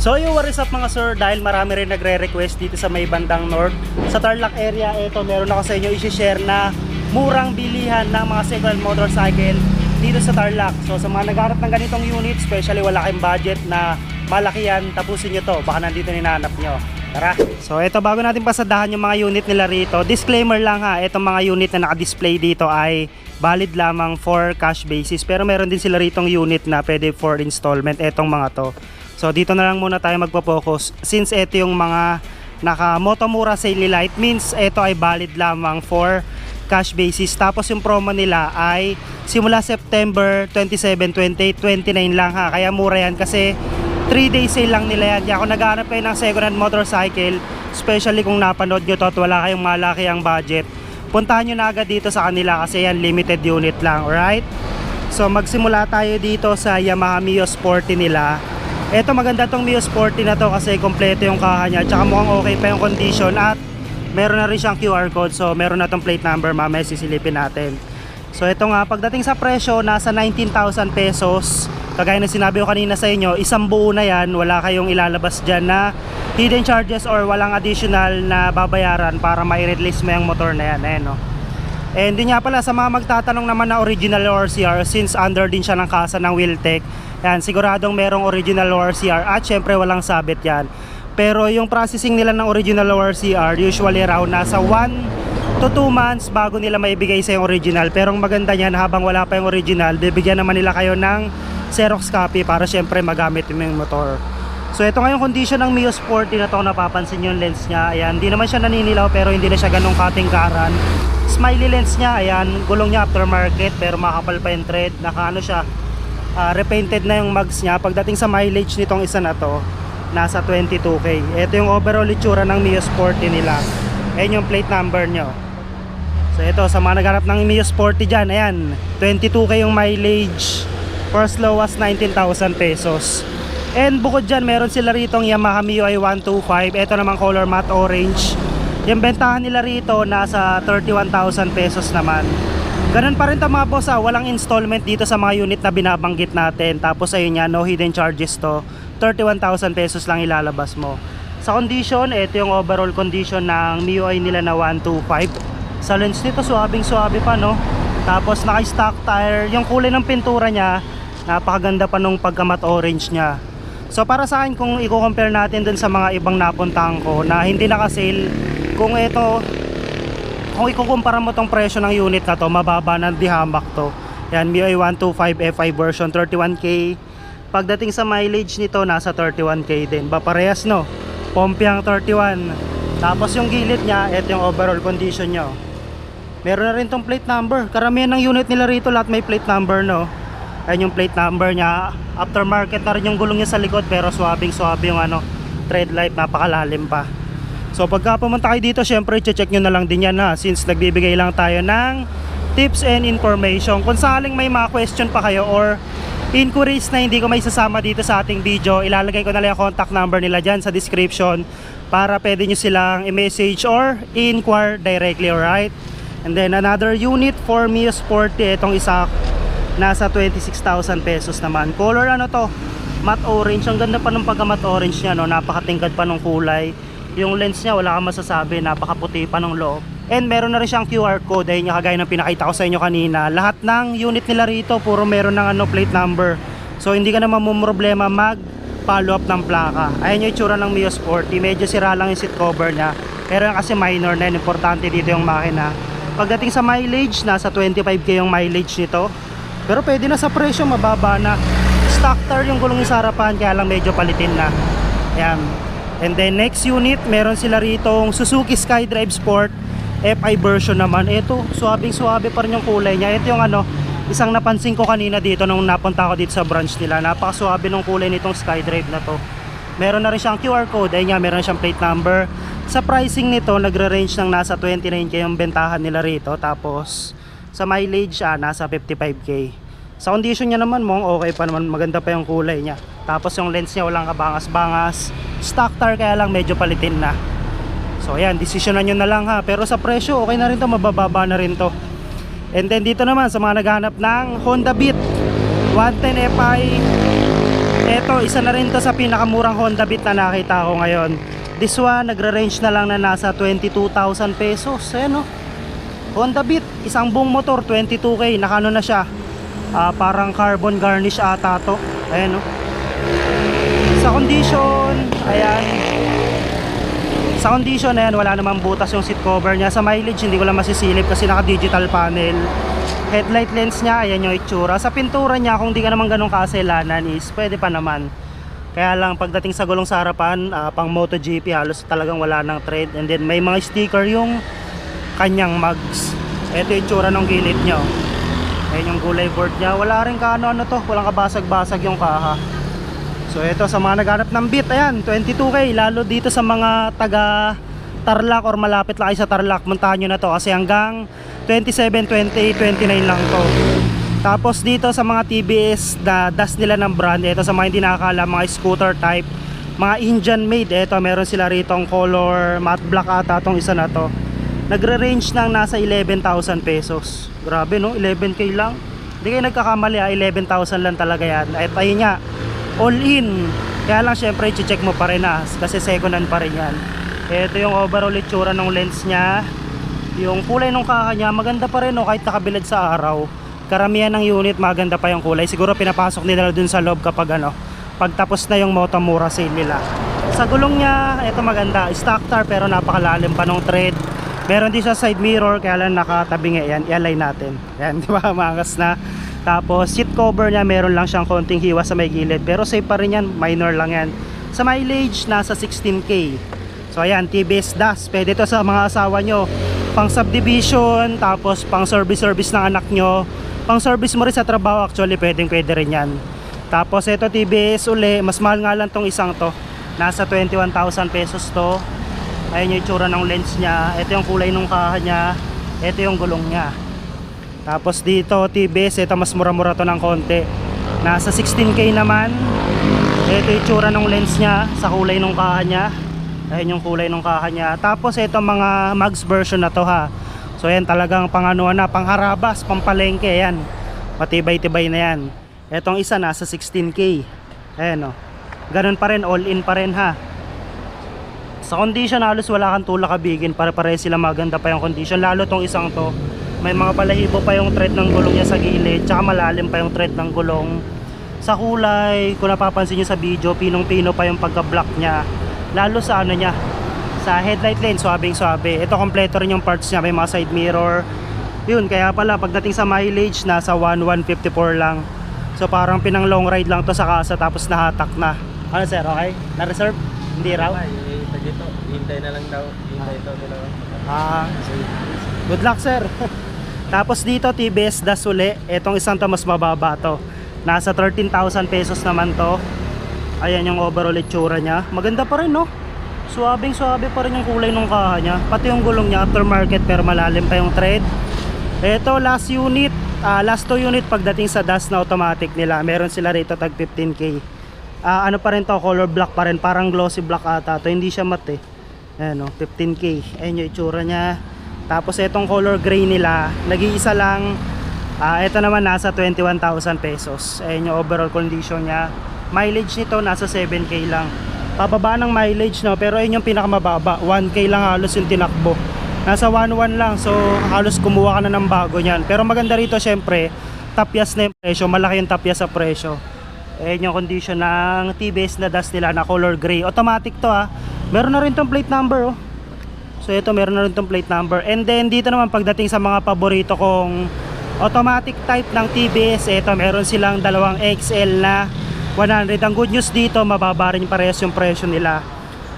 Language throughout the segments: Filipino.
So yung what is up mga sir, dahil marami rin nagre-request dito sa may bandang north, sa Tarlac area, ito meron ako sa inyo isi-share na murang bilihan ng mga second motorcycle dito sa Tarlac. So sa mga nagharap ng ganitong unit, especially wala kayong budget na malaki yan, tapusin nyo to, baka nandito ninanap nyo. Tara! So ito bago natin pasadahan yung mga unit nila rito, disclaimer lang ha, itong mga unit na naka-display dito ay valid lamang for cash basis. Pero meron din sila ritong unit na pwede for installment, etong mga to. So dito na lang muna tayo magpo-focus since ito yung mga naka Motomura Sale Light means ito ay valid lamang for cash basis. Tapos yung promo nila ay simula September 27, 2029 lang ha. Kaya mura yan kasi 3 day sale lang nila yan. Kaya kung naghahanap kayo ng second hand motorcycle, especially kung napanood nyo to at wala kayong malaki ang budget, puntahan nyo na agad dito sa kanila kasi yan limited unit lang, alright? So magsimula tayo dito sa Yamaha Mio Sporty nila. Ito maganda tong Mio Sporty na to kasi kompleto yung kaha niya. Tsaka mukhang okay pa yung condition at meron na rin siyang QR code. So meron na tong plate number mamaya sisilipin natin. So ito nga pagdating sa presyo nasa 19,000 pesos. Kagaya na sinabi ko kanina sa inyo, isang buo na yan. Wala kayong ilalabas dyan na hidden charges or walang additional na babayaran para ma-release mo yung motor na yan. Ayan, no? And din nga pala sa mga magtatanong naman na original ORCR since under din siya ng kasa ng Wiltec. Yan, siguradong merong original ORCR at syempre walang sabit yan. Pero yung processing nila ng original ORCR usually around nasa 1 to 2 months bago nila maibigay sa yung original. Pero ang maganda niyan habang wala pa yung original, bibigyan naman nila kayo ng Xerox copy para syempre magamit mo yung motor. So ito nga yung condition ng Mio Sporty na to napapansin yung lens niya. Ayan, hindi naman siya naninilaw pero hindi na siya ganong katingkaran. Smiley lens niya, ayan, gulong niya aftermarket pero makapal pa yung thread. Naka ano siya, ah, repainted na yung mugs niya. Pagdating sa mileage nitong isa na to, nasa 22k. Ito yung overall itsura ng Mio Sporty nila. Ayan yung plate number nyo. So ito, sa mga nagharap ng Mio Sporty dyan, ayan, 22k yung mileage for as low as 19,000 pesos. And bukod dyan, meron sila ritong Yamaha MIUI 125. Ito naman color matte orange. Yung bentahan nila rito nasa 31,000 pesos naman. Ganun pa rin to mga boss ah, walang installment dito sa mga unit na binabanggit natin. Tapos ayun yan, no hidden charges to. 31,000 pesos lang ilalabas mo. Sa condition, ito yung overall condition ng MIUI nila na 125. Sa lens nito, suabing suabe pa no. Tapos naka-stock tire, yung kulay ng pintura niya, napakaganda pa nung pagka-matte orange niya. So para sa akin kung i-compare natin dun sa mga ibang napuntahan ko na hindi naka-sale, kung ito kung ikukumpara mo tong presyo ng unit na to, mababa ng dihamak to. Yan, MIUI 125 Fi version 31k. Pagdating sa mileage nito, nasa 31k din. Ba parehas no? Pompiang 31. Tapos yung gilid niya, ito yung overall condition nyo. Meron na rin tong plate number. Karamihan ng unit nila rito, lahat may plate number no. Ayan yung plate number niya. Aftermarket na rin yung gulong niya sa likod pero swabing swabe yung ano, tread light, napakalalim pa. So pagka pumunta kayo dito, syempre check nyo na lang din yan ha since nagbibigay lang tayo ng tips and information. Kung sakaling may mga question pa kayo or inquiries na hindi ko may sasama dito sa ating video, ilalagay ko na lang yung contact number nila dyan sa description para pwede nyo silang i-message or i-inquire directly, alright? And then another unit for Mio Sporty, itong isa nasa 26,000 pesos naman. Color ano to? Matte orange. Ang ganda pa ng pagka matte orange niya, no? Napakatingkad pa ng kulay. Yung lens niya, wala kang masasabi. Napakaputi pa ng loob. And meron na rin siyang QR code. Ayun yung kagaya ng pinakita ko sa inyo kanina. Lahat ng unit nila rito, puro meron ng ano, plate number. So hindi ka na mamumroblema mag follow up ng plaka. Ayan yung itsura ng Mio Sporty. Medyo sira lang yung seat cover niya. Pero yung kasi minor na yun. Importante dito yung makina. Pagdating sa mileage, nasa 25k yung mileage nito. Pero pwede na sa presyo, mababa na. Stock tire yung gulong sa harapan, kaya lang medyo palitin na. Ayan. And then next unit, meron sila ritong Suzuki Skydrive Sport FI version naman. Ito, suabing suabe pa rin yung kulay niya. Ito yung ano, isang napansin ko kanina dito nung napunta ako dito sa branch nila. Napakasuabe ng kulay nitong Skydrive na to. Meron na rin siyang QR code. Ayun nga, meron siyang plate number. Sa pricing nito, nagre-range ng nasa 29k yung bentahan nila rito. Tapos, sa mileage, ah, nasa 55k. Sa condition niya naman, mong okay pa naman. Maganda pa yung kulay niya. Tapos yung lens niya, walang kabangas-bangas. Stock tire kaya lang medyo palitin na. So ayan, desisyonan nyo na lang ha. Pero sa presyo, okay na rin to, mabababa na rin to. And then dito naman sa mga naghanap ng Honda Beat 110 Fi Eto, isa na rin to sa pinakamurang Honda Beat na nakita ko ngayon. This one, nagre-range na lang na nasa 22,000 pesos. Ayan o. Honda Beat, isang buong motor, 22k. Nakano na siya. Ah, parang carbon garnish ata to. Ayan o. Sa condition, ayan. Sa condition na yan, wala namang butas yung seat cover niya. Sa mileage, hindi ko lang masisilip kasi naka-digital panel. Headlight lens niya, ayan yung itsura. Sa pintura niya, kung di ka naman ganun kaselanan is, pwede pa naman. Kaya lang, pagdating sa gulong sa harapan, ah, pang MotoGP, halos talagang wala ng tread. And then, may mga sticker yung kanyang mugs. Ito yung itsura ng gilid niya. Ayan yung gulay board niya. Wala rin ka ano-ano to. Walang kabasag-basag yung kaha. So ito sa mga naghanap ng beat, ayan, 22k lalo dito sa mga taga Tarlac or malapit lang kayo sa Tarlac, muntahan nyo na to kasi hanggang 27, 28, 29 lang to. Tapos dito sa mga TBS na dust nila ng brand, ito sa mga hindi nakakala, mga scooter type, mga Indian made, ito meron sila rito ang color matte black ata tong isa na to. Nagre-range ng nasa 11,000 pesos. Grabe no, 11k lang. Hindi kayo nagkakamali ha, 11,000 lang talaga yan. At ayun nga, all in. Kaya lang syempre i-check mo pa rin ha, kasi second hand pa rin yan. Ito yung overall itsura ng lens niya. Yung kulay ng kaka niya, maganda pa rin no, kahit nakabilad sa araw. Karamihan ng unit, maganda pa yung kulay. Siguro pinapasok nila dun sa loob kapag ano, pagtapos na yung Motomura sale nila. Sa gulong niya, ito maganda. Stock tar pero napakalalim pa ng tread. Meron din siya side mirror kaya lang nakatabi nga yan. I-align natin. Yan, di ba? Maangas na. Tapos seat cover niya meron lang siyang konting hiwa sa may gilid pero safe pa rin yan, minor lang yan. Sa mileage nasa 16k. So ayan, TBS DAS. Pwede to sa mga asawa nyo. Pang subdivision, tapos pang service service ng anak nyo. Pang service mo rin sa trabaho actually pwedeng pwede rin yan. Tapos ito TBS uli, mas mahal nga lang tong isang to. Nasa 21,000 pesos to. Ayan yung itsura ng lens niya. Ito yung kulay ng kaha niya. Ito yung gulong niya. Tapos dito TBS, ito mas mura-mura to ng konti. Nasa 16k naman. Ito yung itsura ng lens niya sa kulay ng kaha niya. Ayan yung kulay ng kaha niya. Tapos ito mga mags version na to ha. So ayan talagang pang ano na, pang harabas, pang palengke yan. Matibay-tibay na yan. Etong isa nasa 16k. Ayan o. Ganun pa rin, all in pa rin ha. Sa condition halos wala kang tulak kabigin para pare sila maganda pa yung condition. Lalo tong isang to may mga balahibo pa yung thread ng gulong niya sa gilid tsaka malalim pa yung thread ng gulong. Sa kulay kung napapansin nyo sa video pinong pino pa yung pagka black niya. Lalo sa ano niya sa headlight lens swabing swabe ito kompleto rin yung parts niya. May mga side mirror. Yun kaya pala pagdating sa mileage nasa 1154 lang. So parang pinang long ride lang to sa kasa tapos nahatak na. Ano sir? Okay? Na reserve hindi raw Eh, dito, hintay na lang daw. Hintay ito nila. Ah, good luck sir. Tapos dito TBS Dasule, etong isang to mas mababa to. Nasa 13,000 pesos naman to. Ayan yung overall itsura niya. Maganda pa rin no. Suwabing suwabe pa rin yung kulay ng kaha niya. Pati yung gulong niya aftermarket pero malalim pa yung tread. Ito last unit, ah, last two unit pagdating sa DAS na automatic nila. Meron sila rito tag 15k. Ah, ano pa rin to, color black pa rin, parang glossy black ata to. Hindi siya matte. Ayan o, 15k. Ayan yung itsura niya. Tapos itong color gray nila, nag-iisa lang. Ah, ito naman nasa 21,000 pesos. Ayan yung overall condition niya. Mileage nito nasa 7k lang. Pababa ng mileage no, pero ayun yung pinakamababa. 1k lang halos yung tinakbo. Nasa 1.1 lang, so halos kumuha ka na ng bago niyan. Pero maganda rito syempre, tapyas na yung presyo, malaki yung tapyas sa presyo. Ayan yung condition ng TBS na dust nila na color gray. Automatic to ha. Meron na rin tong plate number oh. So ito meron na rin tong plate number. And then dito naman pagdating sa mga paborito kong automatic type ng TBS, ito meron silang dalawang XL na 100. Ang good news dito, mababa rin parehas yung presyo nila.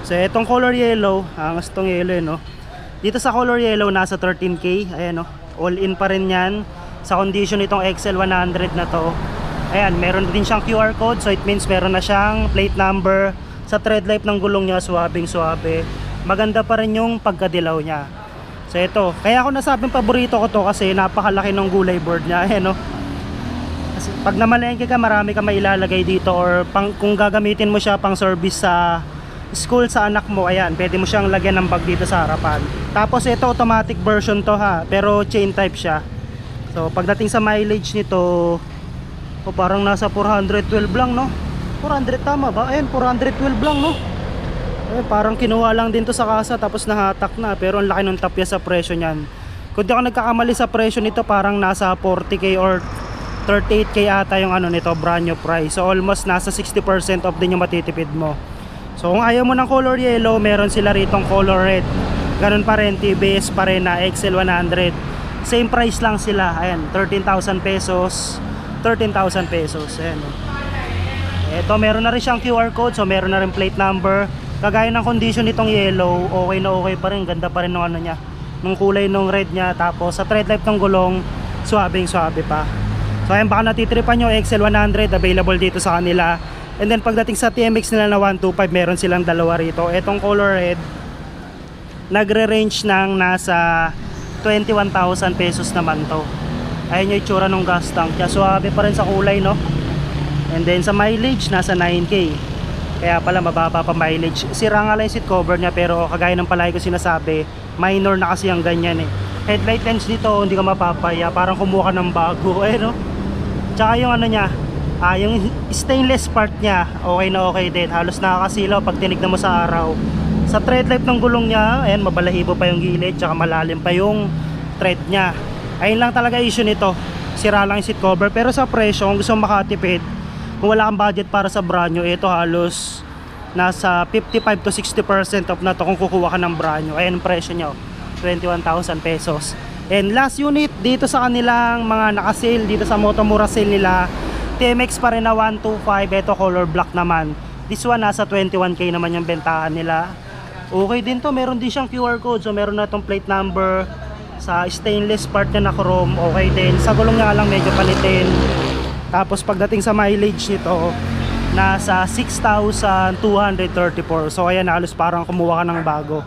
So itong color yellow, angas tong yellow eh, no. Dito sa color yellow nasa 13k, ayan no. All in pa rin 'yan. Sa condition nitong XL 100 na to. Ayan, meron din siyang QR code so it means meron na siyang plate number sa tread life ng gulong niya, swabing swabe. Maganda pa rin yung pagkadilaw niya. So ito, kaya ako nasabing paborito ko to kasi napakalaki ng gulay board niya, ayan no. Kasi pag namalengke ka, marami ka mailalagay dito or pang, kung gagamitin mo siya pang service sa school sa anak mo, ayan, pwede mo siyang lagyan ng bag dito sa harapan. Tapos ito automatic version to ha, pero chain type siya. So pagdating sa mileage nito, o parang nasa 412 lang no. 400 tama ba? Ayun, 412 lang, no? Eh, parang kinuha lang din to sa kasa tapos nahatak na pero ang laki ng tapya sa presyo niyan. Kung di ako nagkakamali sa presyo nito parang nasa 40k or 38k ata yung ano nito brand new price. So almost nasa 60% off din yung matitipid mo. So kung ayaw mo ng color yellow, meron sila ritong color red. Ganun pa rin, TBS pa rin na XL100. Same price lang sila. Ayan, 13,000 pesos. 13,000 pesos. Ayan. oh. Ito, meron na rin siyang QR code. So meron na rin plate number. Kagaya ng condition nitong yellow, okay na okay pa rin. Ganda pa rin ng ano niya. Nung kulay nung red niya. Tapos sa tread life ng gulong, swabing swabe pa. So ayan, baka natitripan nyo XL100 available dito sa kanila. And then pagdating sa TMX nila na 125, meron silang dalawa rito. Etong color red, nagre-range ng nasa 21,000 pesos naman to. Ayan yung itsura ng gas tank. Kaya suwabe pa rin sa kulay, no? And then sa mileage, nasa 9K. Kaya pala mababa pa mileage. Sira nga lang yung seat cover niya pero kagaya ng palagi ko sinasabi, minor na kasi ang ganyan eh. Headlight lens dito, hindi ka mapapaya. Parang kumuha ka ng bago. Eh, no? Tsaka yung ano niya, ah, yung stainless part niya, okay na okay din. Halos nakakasilaw pag tinignan mo sa araw. Sa tread life ng gulong niya, ayan, mabalahibo pa yung gilid, tsaka malalim pa yung tread niya. Ayun lang talaga issue nito. Sira lang yung seat cover. Pero sa presyo, kung gusto makatipid, kung wala kang budget para sa brand new, ito halos nasa 55 to 60% off na to kung kukuha ka ng brand new. Ayan ang presyo nyo, 21,000 pesos. And last unit dito sa kanilang mga naka-sale dito sa Motomura sale nila, TMX pa rin na 125, ito color black naman. This one nasa 21k naman yung bentahan nila. Okay din to, meron din siyang QR code, so meron na itong plate number sa stainless part niya na chrome, okay din. Sa gulong nga lang medyo palitin. Tapos pagdating sa mileage nito, nasa 6,234. So ayan, halos parang kumuha ka ng bago.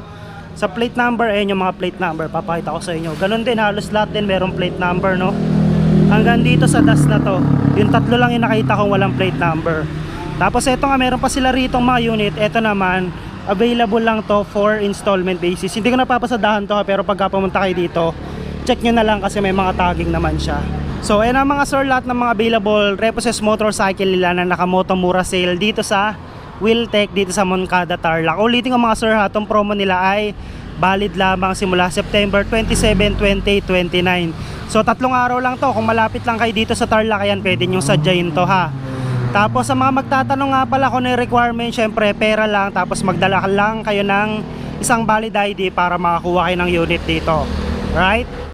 Sa plate number, ayan yung mga plate number. Papakita ko sa inyo. Ganon din, halos lahat din merong plate number, no? Hanggang dito sa dust na to. Yung tatlo lang yung nakita kong walang plate number. Tapos eto nga, meron pa sila rito mga unit. Eto naman, available lang to for installment basis. Hindi ko napapasadahan to ha, pero pagka pumunta kayo dito, check nyo na lang kasi may mga tagging naman siya. So, ayan ang mga sir, lahat ng mga available Repossessed motorcycle nila na nakamoto mura sale dito sa Wiltec, dito sa Moncada, Tarlac. Ulitin ko mga sir ha, itong promo nila ay valid lamang simula September 27, 2029. So, tatlong araw lang to. Kung malapit lang kayo dito sa Tarlac, ayan, pwede nyo sadyain to ha. Tapos sa mga magtatanong nga pala kung ano yung requirement, syempre pera lang tapos magdala lang kayo ng isang valid ID para makakuha kayo ng unit dito. Right?